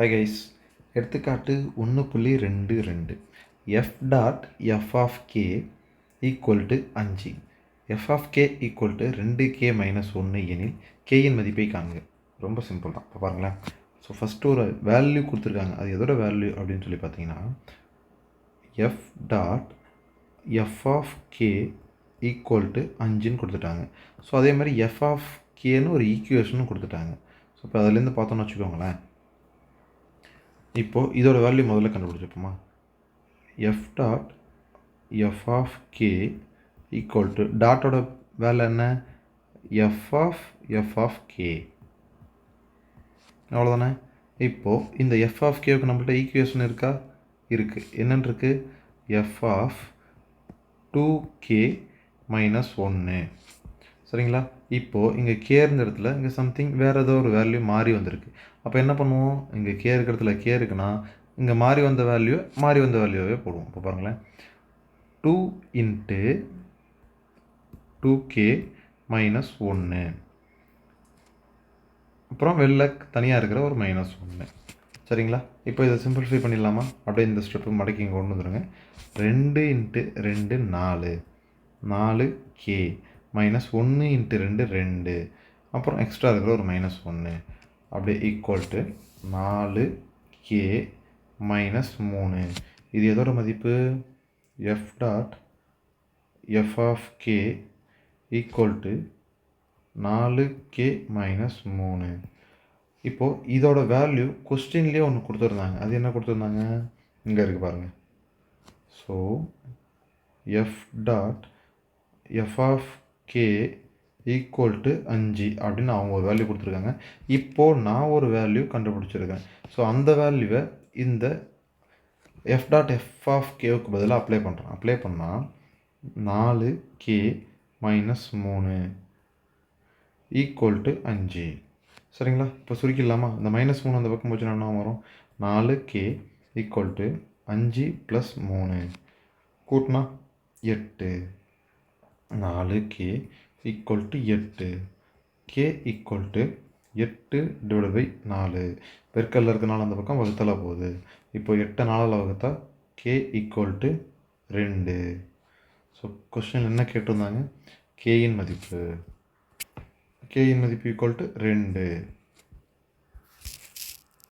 Hi guys எடுத்துக்காட்டு ஒன்று புள்ளி ரெண்டு ரெண்டு. F dot F of K equal to அஞ்சு. F of K equal to ரெண்டு கே மைனஸ் ஒன்று எனில் கேயின் மதிப்பை காணுங்க ரொம்ப சிம்பிள் தான். இப்போ பாருங்களேன். ஸோ ஃபஸ்ட்டு ஒரு வேல்யூ கொடுத்துருக்காங்க. அது எதோட வேல்யூ அப்படின்னு சொல்லி பார்த்தீங்கன்னா F dot F of K equal to அஞ்சுன்னு கொடுத்துட்டாங்க. ஸோ அதே மாதிரி எஃப் ஆஃப் கேன்னு ஒரு ஈக்குவேஷனும் கொடுத்துட்டாங்க. ஸோ இப்போ அதுலேருந்து பார்த்தோன்னு வச்சுக்கோங்களேன். இப்போது இதோட வேல்யூ முதல்ல கண்டுபிடிச்சிப்போமா? F dot F of K equal to டாட்டோட வேலை என்ன? F of F of K அவ்வளோதானே இப்போது இந்த எஃப் ஆஃப் கேவுக்கு நம்மள்ட்ட ஈக்குவேஷன் இருக்கா? இருக்குது என்னென்னு இருக்குது F of two K minus ஒன்று சரிங்களா? இப்போது இங்கே கே இருந்த இடத்துல இங்கே சம்திங் வேறு ஏதோ ஒரு வேல்யூ மாறி வந்திருக்கு. அப்போ என்ன பண்ணுவோம்? இங்கே கே இருக்கிற இடத்துல கே இருக்குன்னா இங்கே மாறி வந்த வேல்யூ மாறி வந்த வேல்யூவே போடுவோம். இப்போ பாருங்களேன். Two into two K minus ஒன்று அப்புறம் வெளில தனியாக இருக்கிற ஒரு மைனஸ் ஒன்று சரிங்களா? இப்போ இதை சிம்பிளிஃபை பண்ணிடலாமா? அப்படியே இந்த ஸ்டெப்பு மடக்கி இங்கே கொண்டு வந்துடுங்க ரெண்டு இன்ட்டு ரெண்டு நாலு. நாலு கே மைனஸ் ஒன்று இன்ட்டு ரெண்டு ரெண்டு. அப்புறம் எக்ஸ்ட்ரா இருக்கிற ஒரு மைனஸ் ஒன்று அப்படியே ஈக்குவல் டு நாலு கே மைனஸ் மூணு. இது எதோட மதிப்பு? F dot F of K equal to நாலு கே மைனஸ் மூணு. இப்போது இதோட வேல்யூ கொஸ்டின்லேயே ஒன்று கொடுத்துருந்தாங்க. அது என்ன கொடுத்துருந்தாங்க? இங்கே இருக்குது பாருங்கள் so F dot F of K equal to அஞ்சு அப்படின்னு அவங்க ஒரு வேல்யூ கொடுத்துருக்காங்க. இப்போது நான் ஒரு வேல்யூ கண்டுபிடிச்சிருக்கேன். ஸோ அந்த வேல்யூவை இந்த எஃப் டாட் எஃப் ஆஃப் கேவுக்கு பதிலாக அப்ளை பண்ணுறேன் அப்ளை பண்ணால் நாலு கே மைனஸ் மூணு ஈக்குவல் டு அஞ்சு. சரிங்களா? இப்போ சுருக்கிடலாமா? இந்த மைனஸ் மூணு அந்த பக்கம் போச்சுன்னா என்ன வரும்? நாலு கே ஈக்குவல் டு அஞ்சு ப்ளஸ் மூணு. கூட்டினா எட்டு. நாலு கே ஈக்குவல் டு எட்டு. கே ஈக்குவல் டு எட்டு டிவைட் பை நாலு. பெருக்கல்ல இருக்கனால அந்த பக்கம் வகுத்தல போகுது. இப்போ எட்டு நாளில் வகுத்தா கே ஈக்குவல் டு ரெண்டு. ஸோ கொஸ்டின் என்ன கேட்டிருந்தாங்க? கேயின் மதிப்பு. கேயின் மதிப்பு ஈக்குவல் டு ரெண்டு.